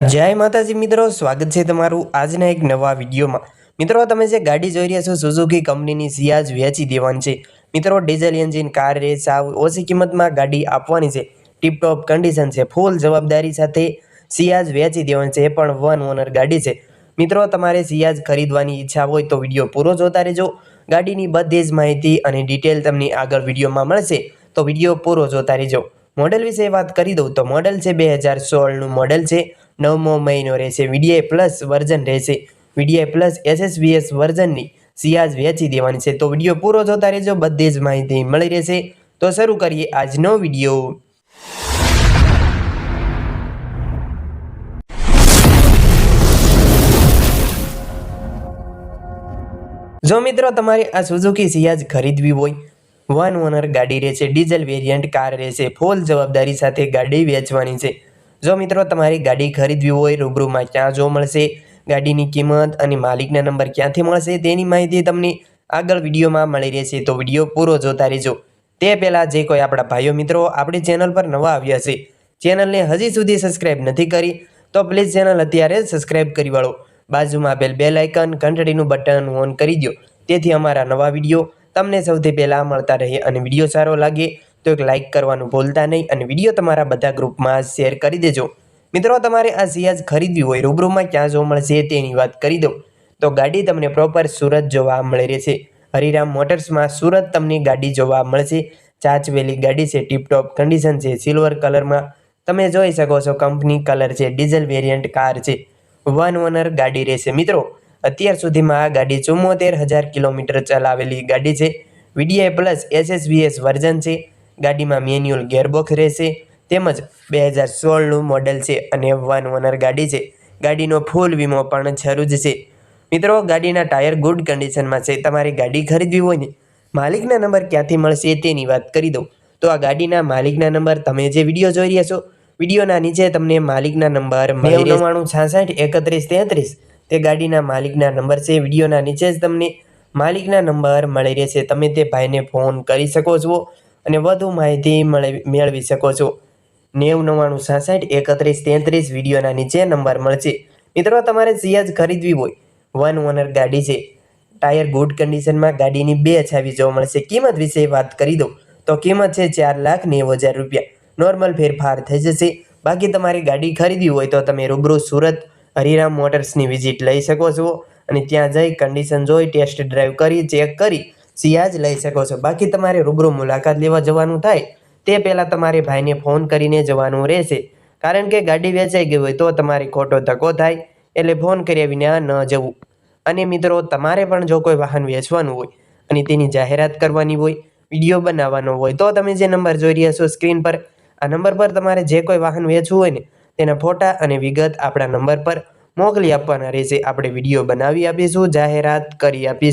જય માતાજી મિત્રો, સ્વાગત છે તમારું આજના એક નવા વિડીયોમાં. મિત્રો તમે જે ગાડી જોઈ રહ્યા છો સુઝુકી કંપનીની સિયાજ વેચી દેવાની છે. મિત્રો ડીઝલ એન્જિન કાર રે સાવ ઓછી કિંમતમાં ગાડી આપવાની છે. ટીપટોપ કન્ડિશન છે. ફૂલ જવાબદારી સાથે સિયાજ વેચી દેવાની છે. એ પણ વન ઓનર ગાડી છે. મિત્રો, તમારે સિયાજ ખરીદવાની ઈચ્છા હોય તો વીડિયો પૂરો જોતા રહેજો. ગાડીની બધી જ માહિતી અને ડિટેલ તમને આગળ વિડીયોમાં મળશે. તો વીડિયો પૂરો જોતા રહેજો. મોડેલ વિશે વાત કરી દઉં તો મોડેલ છે બે હજાર સોળનું મોડેલ છે. નવમો મહિનો રહેશે વીડીઆઈ પ્લસ વર્ઝન રહેશે. વીડીઆઈ પ્લસ એસએસવીએસ વર્ઝનની સિયાજ વેચી દેવાની છે. તો વીડિયો પૂરો જોતા રહેજો, બધી જ માહિતી મળી રહેશે. તો શરૂ કરીએ આજનો વીડિયો. જો મિત્રો તમારે આ સુઝુકી સિયાજ ખરીદવી હોય વન ઓનર ગાડી રહેશે ડીઝલ વેરિયન્ટ કાર રહેશે ફૂલ જવાબદારી સાથે ગાડી વેચવાની છે. જો મિત્રો તમારી ગાડી ખરીદવી હોય, રૂબરૂમાં ક્યાં જો મળશે, ગાડીની કિંમત અને માલિકના નંબર ક્યાંથી મળશે તેની માહિતી તમને આગળ વિડીયોમાં મળી રહેશે. તો વીડિયો પૂરો જોતા રહેજો. તે પહેલાં જે કોઈ આપણા ભાઈઓ મિત્રો આપણી ચેનલ પર નવા આવ્યા છે, ચેનલને હજી સુધી સબસ્ક્રાઇબ નથી કરી, તો પ્લીઝ ચેનલ અત્યારે સબસ્ક્રાઇબ કરી વાળો. બાજુમાં આપેલ બેલ આઇકન, ઘંટડીનું બટન ઓન કરી દો તેથી અમારા નવા વીડિયો તમને સૌથી પહેલાં મળતા રહે અને વીડિયો સારો લાગે તો એક લાઇક કરવાનું ભૂલતા નહીં અને વીડિયો તમારા બધા ગ્રુપમાં શેર કરી દેજો. મિત્રો, તમારે આ સિયાજ ખરીદવી હોય, રૂબરૂમાં ક્યાં જોવા મળશે તેની વાત કરી દઉં. તો ગાડી તમને પ્રોપર સુરત જોવા મળી રહેશે. હરિરામ મોટર્સમાં સુરત તમને ગાડી જોવા મળશે. ચાચવેલી ગાડી છે ટીપટોપ કન્ડિશન છે સિલ્વર કલરમાં તમે જોઈ શકો છો કંપની કલર છે ડીઝલ વેરિયન્ટ કાર છે. વન ઓનર ગાડી રહેશે. મિત્રો અત્યાર સુધીમાં આ ગાડી ચુમ્મોતેર હજાર કિલોમીટર ચલાવેલી ગાડી છે. વીડીઆઈ પ્લસ એસએસવીએસ વર્ઝન છે. ગાડીમાં મેન્યુઅલ ગેરબોક્સ રહેશે. તેમજ બે હજાર સોળનું મોડેલ છે અને વન ઓનર ગાડી છે. ગાડીનો ફૂલ વીમો પણ જરૂર છે. મિત્રો ગાડીના ટાયર ગુડ કન્ડિશનમાં છે. તમારી ગાડી ખરીદવી હોય ને માલિકના નંબર ક્યાંથી મળશે તેની વાત કરી દઉં. તો આ ગાડીના માલિકના નંબર તમે જે વીડિયો જોઈ રહ્યા છો વિડીયોના નીચે તમને માલિકના નંબર નવ્વાણું છાસઠ એકત્રીસ તેત્રીસ તે ગાડીના માલિકના નંબર છે, વિડીયોના નીચે જ તમને માલિકના નંબર મળી રહેશે. તમે તે ભાઈને ફોન કરી શકો છો અને વધુ માહિતી મળે, મેળવી શકો છો. નેવું નવ્વાણું સાસઠ એકત્રીસ તેત્રીસ વિડીયોના નીચે નંબર મળશે. મિત્રો, તમારે સિયાજ ખરીદવી હોય, વન ઓનર ગાડી છે. ટાયર ગુડ કન્ડિશનમાં ગાડીની બે છાવી જોવા મળશે. કિંમત વિશે વાત કરી દઉં. તો કિંમત છે ચાર લાખ નેવું હજાર રૂપિયા. નોર્મલ ફેરફાર થઈ જશે. બાકી તમારી ગાડી ખરીદવી હોય તો તમે રૂબરૂ સુરત હરિરામ મોટર્સની વિઝિટ લઈ શકો છો અને ત્યાં જઈ કન્ડિશન જોઈ ટેસ્ટ ડ્રાઈવ કરી ચેક કરી સિયાજ લઈ શકો છો. બાકી તમારે રૂબરૂ મુલાકાત લેવા જવાનું થાય, તે પહેલાં તમારે ભાઈને ફોન કરીને જવાનું રહેશે. કારણ કે ગાડી વેચાઈ ગઈ હોય તો તમારે ખોટો ધક્કો થાય, એટલે ફોન કર્યા વિના ન જવું. અને મિત્રો, તમારે પણ જો કોઈ વાહન વેચવાનું હોય અને તેની જાહેરાત કરવાની હોય, વીડિયો બનાવવાનો હોય, તો તમે જે નંબર જોઈ રહ્યા છો સ્ક્રીન પર, આ નંબર પર તમારે જે કોઈ વાહન વેચવું હોય ને તેના ફોટા અને વિગત આપણા નંબર પર મોકલી આપવાના રહેશે. આપણે વીડિયો બનાવી આપીશું, જાહેરાત કરી આપીશું.